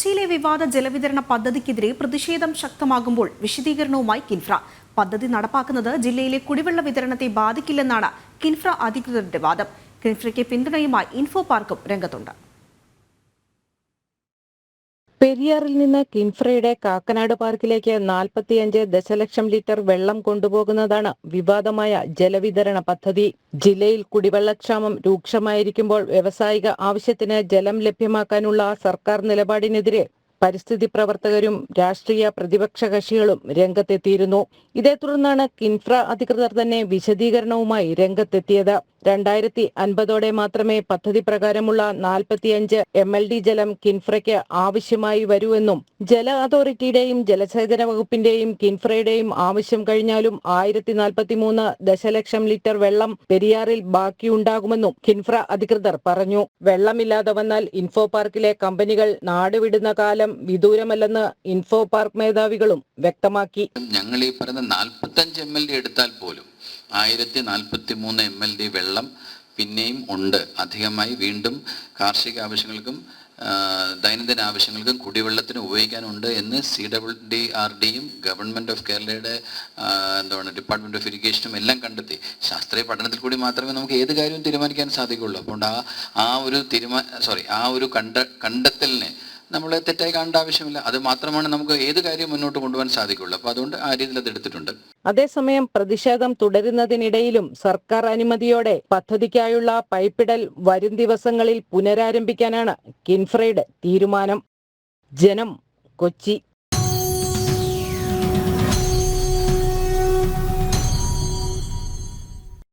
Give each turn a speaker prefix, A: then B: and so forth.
A: കൊച്ചിയിലെ വിവാദ ജലവിതരണ പദ്ധതിക്കെതിരെ പ്രതിഷേധം ശക്തമാകുമ്പോൾ വിശദീകരണവുമായി കിൻഫ്ര. പദ്ധതി നടപ്പാക്കുന്നത് ജില്ലയിലെ കുടിവെള്ള വിതരണത്തെ ബാധിക്കില്ലെന്നാണ് കിൻഫ്ര അധികൃതരുടെ വാദം. കിൻഫ്രയ്ക്ക് പിന്തുണയുമായി ഇൻഫോ പാർക്കും രംഗത്തുണ്ട്.
B: പെരിയാറിൽ നിന്ന് കിൻഫ്രയുടെ കാക്കനാട് പാർക്കിലേക്ക് നാൽപ്പത്തിയഞ്ച് ദശലക്ഷം ലിറ്റർ വെള്ളം കൊണ്ടുപോകുന്നതാണ് വിവാദമായ ജലവിതരണ പദ്ധതി. ജില്ലയിൽ കുടിവെള്ളക്ഷാമം രൂക്ഷമായിരിക്കുമ്പോൾ വ്യവസായിക ആവശ്യത്തിന് ജലം ലഭ്യമാക്കാനുള്ള സർക്കാർ നിലപാടിനെതിരെ പരിസ്ഥിതി പ്രവർത്തകരും രാഷ്ട്രീയ പ്രതിപക്ഷ കക്ഷികളും രംഗത്തെത്തിയിരുന്നു. ഇതേ തുടർന്നാണ് കിൻഫ്ര അധികൃതർ തന്നെ വിശദീകരണവുമായി രംഗത്തെത്തിയത്. രണ്ടായിരത്തി അൻപതോടെ മാത്രമേ പദ്ധതി പ്രകാരമുള്ള നാൽപ്പത്തിയഞ്ച് എം എൽ ഡി ജലം കിൻഫ്രയ്ക്ക് ആവശ്യമായി വരൂവെന്നും ജല അതോറിറ്റിയുടെയും ജലസേചന വകുപ്പിന്റെയും കിൻഫ്രയുടെയും ആവശ്യം കഴിഞ്ഞാലും ആയിരത്തി നാൽപ്പത്തിമൂന്ന് ദശലക്ഷം ലിറ്റർ വെള്ളം പെരിയാറിൽ ബാക്കിയുണ്ടാകുമെന്നും കിൻഫ്ര അധികൃതർ പറഞ്ഞു. വെള്ളമില്ലാതെ വന്നാൽ ഇൻഫോ പാർക്കിലെ കമ്പനികൾ നാടുവിടുന്ന കാലം വിദൂരമല്ലെന്ന് ഇൻഫോ പാർക്ക് മേധാവികളും വ്യക്തമാക്കി.
C: ഞങ്ങൾ ഈ പറയുന്ന നാൽപ്പത്തഞ്ച് എം എൽ ഡി എടുത്താൽ പോലും ആയിരത്തി നാൽപ്പത്തി മൂന്ന് എം എൽ ഡി വെള്ളം പിന്നെയും ഉണ്ട്. അധികമായി വീണ്ടും കാർഷിക ആവശ്യങ്ങൾക്കും ദൈനംദിന ആവശ്യങ്ങൾക്കും കുടിവെള്ളത്തിന് ഉപയോഗിക്കാനുണ്ട് എന്ന് സി ഡബ്ല്യു ഡി ആർ ഡിയും ഗവൺമെന്റ് ഓഫ് കേരളയുടെ എന്താണ് ഡിപ്പാർട്ട്മെന്റ് ഓഫ് ഇറിഗേഷനും എല്ലാം കണ്ടെത്തി. ശാസ്ത്രീയ പഠനത്തിൽ കൂടി മാത്രമേ നമുക്ക് ഏത് കാര്യവും തീരുമാനിക്കാൻ സാധിക്കുള്ളൂ അതുകൊണ്ട് ആ ആ ഒരു തീരുമാന സോറി ആ ഒരു കണ്ട കണ്ടെത്തലിനെ നമ്മൾ തെറ്റായി കാണേണ്ട ആവശ്യമില്ല. അത് മാത്രമാണ് നമുക്ക് ഏത് കാര്യം മുന്നോട്ട് കൊണ്ടുപോകാൻ സാധിക്കുള്ളൂ. അപ്പോൾ അതുകൊണ്ട് ആ രീതിയിൽ അത് എടുത്തിട്ടുണ്ട്.
B: അതേസമയം പ്രതിഷേധം തുടരുന്നതിനിടയിലും സർക്കാർ അനുമതിയോടെ പദ്ധതിക്കായുള്ള പൈപ്പിടൽ വരും ദിവസങ്ങളിൽ പുനരാരംഭിക്കാനാണ് കിൻഫ്രയുടെ തീരുമാനം. ജനം കൊച്ചി